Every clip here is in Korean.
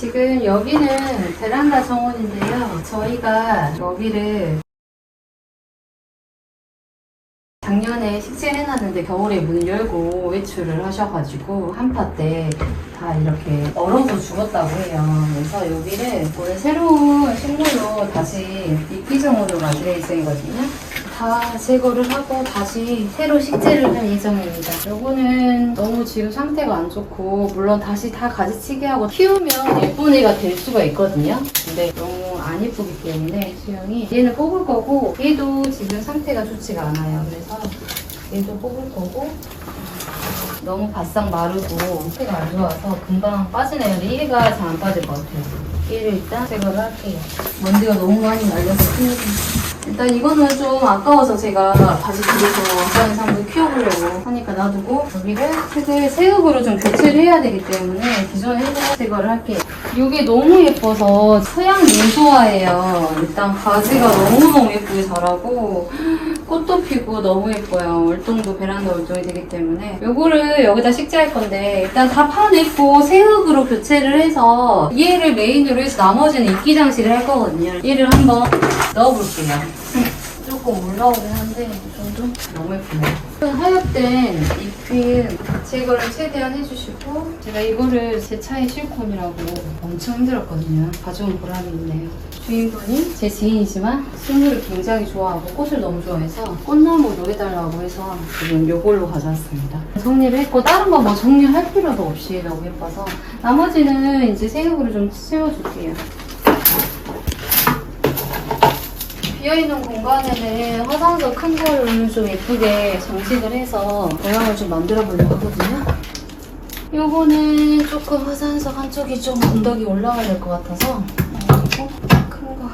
지금 여기는 베란다 정원인데요. 저희가 여기를 작년에 식재해놨는데 겨울에 문을 열고 외출을 하셔가지고 한파 때 다 이렇게 얼어서 죽었다고 해요. 그래서 여기를 오늘 새로운 식물로 다시 이끼종으로 만들 예정이거든요. 다 제거를 하고 다시 새로 식재를 할 예정입니다. 요거는 너무 지금 상태가 안 좋고 물론 다시 다 가지치기 하고 키우면 예쁜 애가 될 수가 있거든요. 근데 너무 안 예쁘기 때문에 수영이 얘는 뽑을 거고 얘도 지금 상태가 좋지가 않아요. 그래서 얘도 뽑을 거고 너무 바싹 마르고 상태가 안 좋아서 금방 빠지네요. 근데 얘가 잘 안 빠질 것 같아요. 얘를 일단 제거를 할게요. 먼지가 너무 많이 날려서 큰일이 일단 이거는 좀 아까워서 제가 다시 집에서 원장에서 한번 키워보려고 하니까 놔두고 여기를 색을 새 흙으로 좀 교체를 해야 되기 때문에 기존에 흙으로 제거를 할게요. 이게 너무 예뻐서 서양 민소화예요. 일단 가지가 너무너무 예쁘게 자라고 꽃도 피고 너무 예뻐요. 월동도 베란다 월동이 되기 때문에 요거를 여기다 식재할 건데 일단 다 파냈고 새흙으로 교체를 해서 얘를 메인으로 해서 나머지는 이끼 장식을 할 거거든요. 얘를 한번 넣어볼게요. 조금 올라오긴 한데 이 정도? 너무 예쁘네요. 하얗된 잎은 제거를 최대한 해주시고 제가 이거를 제 차에 실콘이라고 엄청 힘들었거든요. 가져온 보람이 있네요. 주인분이 제 지인이지만 식물을 굉장히 좋아하고 꽃을 너무 좋아해서 꽃나무로 해달라고 해서 지금 이걸로 가져왔습니다. 정리를 했고 다른 거 뭐 정리할 필요도 없이 너무 예뻐서 나머지는 이제 새흙으로 좀 채워줄게요. 비어있는 공간에는 화장석 큰 거를 좀 예쁘게 장식을 해서 모양을 좀 만들어 보려고 하거든요. 요거는 조금 화산석 한쪽이 좀 언덕이 올라가야 될 것 같아서 그리고 큰 거.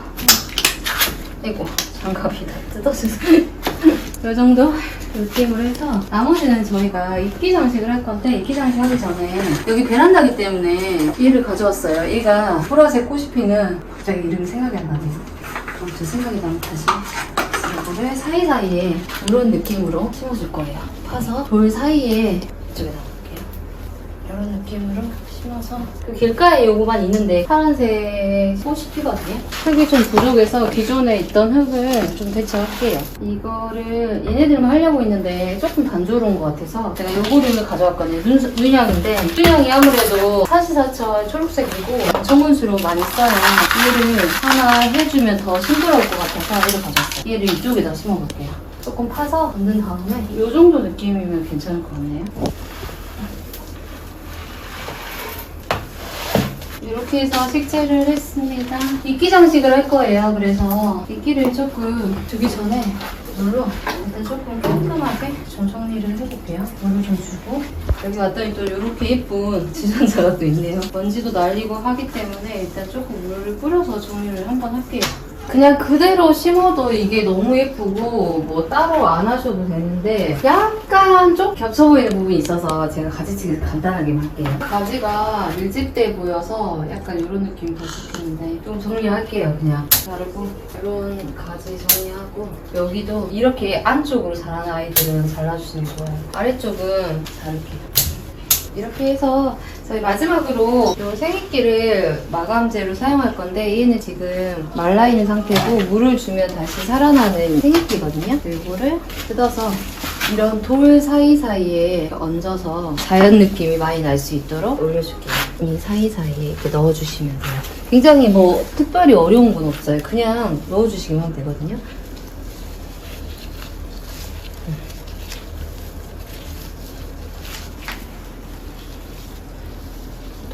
아이고 장갑이 다 뜯어져서 요 정도 느낌으로 해서 나머지는 저희가 이끼 장식을 할 건데 이끼 장식 하기 전에 여기 베란다기 때문에 얘를 가져왔어요. 얘가 보라색 꽃이 피는 갑자기 이름이 생각이 안 나네요. 아무튼 생각이 나면 다시 이거를 사이사이에 이런 느낌으로 심어줄 거예요. 파서 돌 사이에 이쪽에다 놓을게요. 이런 느낌으로 심어서 그 길가에 요거만 있는데 파란색 꽃이 피거든요. 흙이 좀 부족해서 기존에 있던 흙을 좀 대체할게요. 이거를 얘네들만 하려고 했는데 조금 단조로운 것 같아서 제가 요거를 가져왔거든요. 눈, 눈양인데 눈양이 아무래도 사시사철 초록색이고 청문수로 많이 써요. 얘를 하나 해주면 더 싱그러울 것 같아서 얘를 가져왔어요. 얘를 이쪽에다 심어볼게요. 조금 파서 얹은 다음에 이 정도 느낌이면 괜찮을 것 같네요. 이렇게 해서 식재를 했습니다. 이끼 장식을 할 거예요. 그래서 이끼를 조금 두기 전에 물로 일단 조금 깔끔하게 좀 정리를 해볼게요. 물을 좀 주고 여기 왔더니 또 이렇게 예쁜 주전자가 또 있네요. 먼지도 날리고 하기 때문에 일단 조금 물을 뿌려서 정리를 한번 할게요. 그냥 그대로 심어도 이게 너무 예쁘고 뭐 따로 안 하셔도 되는데 약간 좀 겹쳐 보이는 부분이 있어서 제가 가지치기 간단하게만 할게요. 가지가 밀집돼 보여서 약간 이런 느낌이 더 좋겠는데 좀 정리할게요 그냥 자르고 이런 가지 정리하고 여기도 이렇게 안쪽으로 자라는 아이들은 잘라주시는 게 좋아요. 아래쪽은 자를게요. 이렇게 해서 저희 마지막으로 이 생익기를 마감제로 사용할 건데 얘는 지금 말라 있는 상태고 물을 주면 다시 살아나는 생익기거든요. 이거를 뜯어서 이런 돌 사이사이에 얹어서 자연 느낌이 많이 날 수 있도록 올려줄게요. 이 사이사이에 이렇게 넣어주시면 돼요. 굉장히 뭐 특별히 어려운 건 없어요. 그냥 넣어주시기만 하면 되거든요.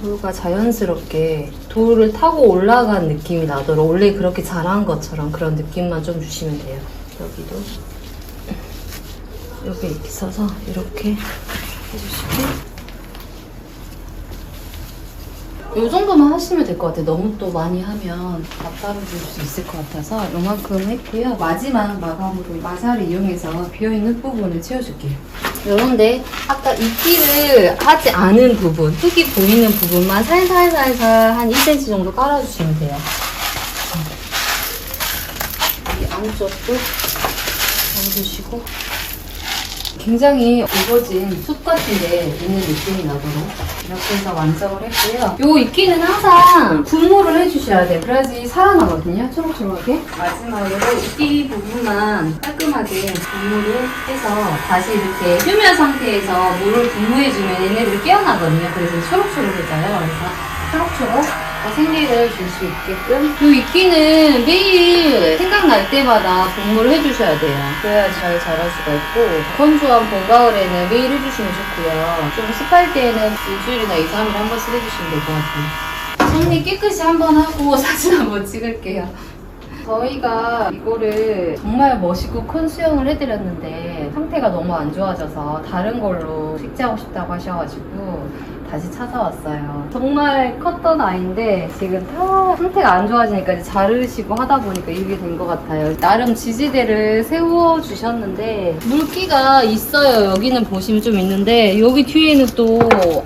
돌가 자연스럽게 돌을 타고 올라간 느낌이 나도록 원래 그렇게 자란 것처럼 그런 느낌만 좀 주시면 돼요. 여기도 여기 이렇게 써서 이렇게 해주시고 이 정도만 하시면 될 것 같아요. 너무 또 많이 하면 답답해 질 수 있을 것 같아서 이만큼 했고요. 마지막 마감으로 마사를 이용해서 비어있는 부분을 채워줄게요. 요런데 아까 이끼를 하지 않은 부분, 흙이 보이는 부분만 살살살살 한 2cm 정도 깔아주시면 돼요. 이 안쪽도 넣어주시고 굉장히 우거진 숲 같은 데 있는 느낌이 나도록 이렇게 해서 완성을 했고요. 요 이끼는 항상 분무를 해주셔야 돼요. 그래야지 살아나거든요. 초록초록하게. 마지막으로 이끼 부분만 깔끔하게 분무를 해서 다시 이렇게 휴면 상태에서 물을 분무해주면 얘네들이 깨어나거든요. 그래서 초록초록해져요. 그래서 초록초록 생기를 줄 수 있게끔 이 이끼는 매일 생각날 때마다 분무를 해주셔야 돼요. 그래야지 잘 자랄 수가 있고 건조한 봄, 가을에는 매일 해주시면 좋고요. 좀 습할 때는 일주일이나 2, 3일에 한 번씩 해주시면 될 것 같아요. 정리 깨끗이 한번 하고 사진 한번 찍을게요. 저희가 이거를 정말 멋있고 큰 수영을 해드렸는데 상태가 너무 안 좋아져서 다른 걸로 식재하고 싶다고 하셔가지고 다시 찾아왔어요. 정말 컸던 아이인데 지금 다 상태가 안 좋아지니까 이제 자르시고 하다 보니까 이게 된 것 같아요. 나름 지지대를 세워주셨는데 물기가 있어요. 여기는 보시면 좀 있는데 여기 뒤에는 또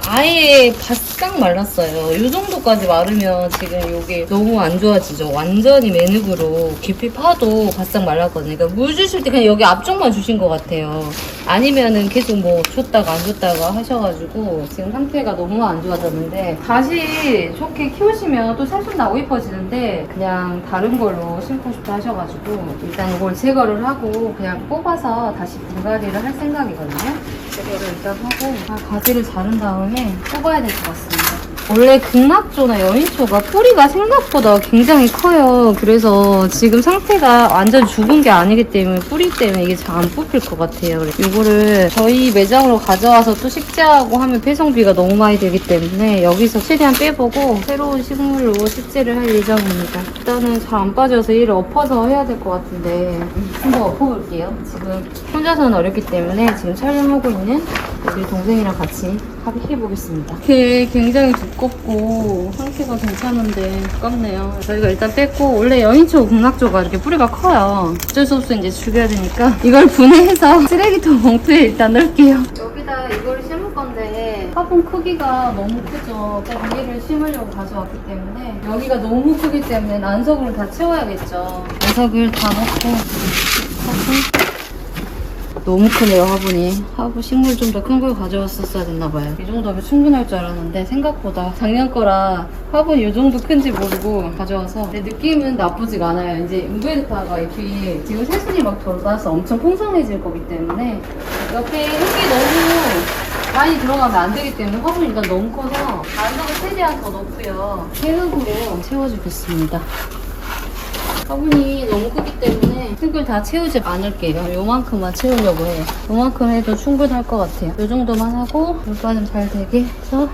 아예 바싹 말랐어요. 이 정도까지 마르면 지금 이게 너무 안 좋아지죠. 완전히 매듭으로 깊이 파도 바싹 말랐거든요. 그러니까 물 주실 때 그냥 여기 앞쪽만 주신 것 같아요. 아니면은 계속 뭐 줬다가 안 줬다가 하셔가지고 지금 상태가 너무 안 좋아졌는데 다시 좋게 키우시면 또 새순 나고 이뻐지는데 그냥 다른 걸로 심고 싶다 하셔가지고 일단 이걸 제거를 하고 그냥 뽑아서 다시 분갈이를 할 생각이거든요. 제거를 일단 하고 아, 가지를 자른 다음에 뽑아야 될 것 같습니다. 원래 극락조나 여인초가 뿌리가 생각보다 굉장히 커요. 그래서 지금 상태가 완전 죽은 게 아니기 때문에 뿌리 때문에 이게 잘 안 뽑힐 것 같아요. 이거를 저희 매장으로 가져와서 또 식재하고 하면 배송비가 너무 많이 들기 때문에 여기서 최대한 빼보고 새로운 식물로 식재를 할 예정입니다. 일단은 잘 안 빠져서 이를 엎어서 해야 될 것 같은데 한번 엎어볼게요. 지금 혼자서는 어렵기 때문에 지금 촬영하고 있는 우리 동생이랑 같이 합의해 보겠습니다. 이게 굉장히 두 껍고 상태가 괜찮은데 두껍네요. 저희가 일단 뺐고 원래 여인초 극락조가 이렇게 뿌리가 커요. 어쩔 수 없어 이제 죽여야 되니까 이걸 분해해서 쓰레기통 봉투에 일단 넣을게요. 여기다 이걸 심을 건데 화분 크기가 너무 크죠. 여기를 심으려고 가져왔기 때문에 여기가 너무 크기 때문에 난석을 다 채워야겠죠. 난석을 다 넣고 화분 너무 크네요 화분이. 화분 식물 좀 더 큰 걸 가져왔었어야 됐나봐요. 이 정도면 충분할 줄 알았는데 생각보다 작년 거라 화분이 이 정도 큰지 모르고 가져와서 근데 느낌은 나쁘지가 않아요. 이제 우베르타가 이 뒤에 지금 새순이 막 돌아서 엄청 풍성해질 거기 때문에 옆에 흙이 너무 많이 들어가면 안 되기 때문에 화분이 일단 너무 커서 안석을 최대한 더 넣고요. 새흙으로 채워주겠습니다 화분이 너무 크기 때문에 흙을 다 채우지 않을게요. 요만큼만 채우려고 해요. 요만큼 해도 충분할 것 같아요. 요 정도만 하고 좀잘 되게 해서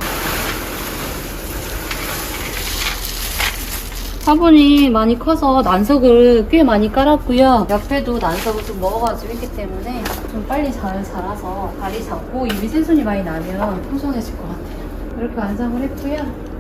화분이 많이 커서 난석을 꽤 많이 깔았고요. 옆에도 난석을 좀 먹어가지고 있기 때문에 좀 빨리 잘 자라서 다리 잡고 입이 새순이 많이 나면 풍성해질 것 같아요. 이렇게 완성을 했고요.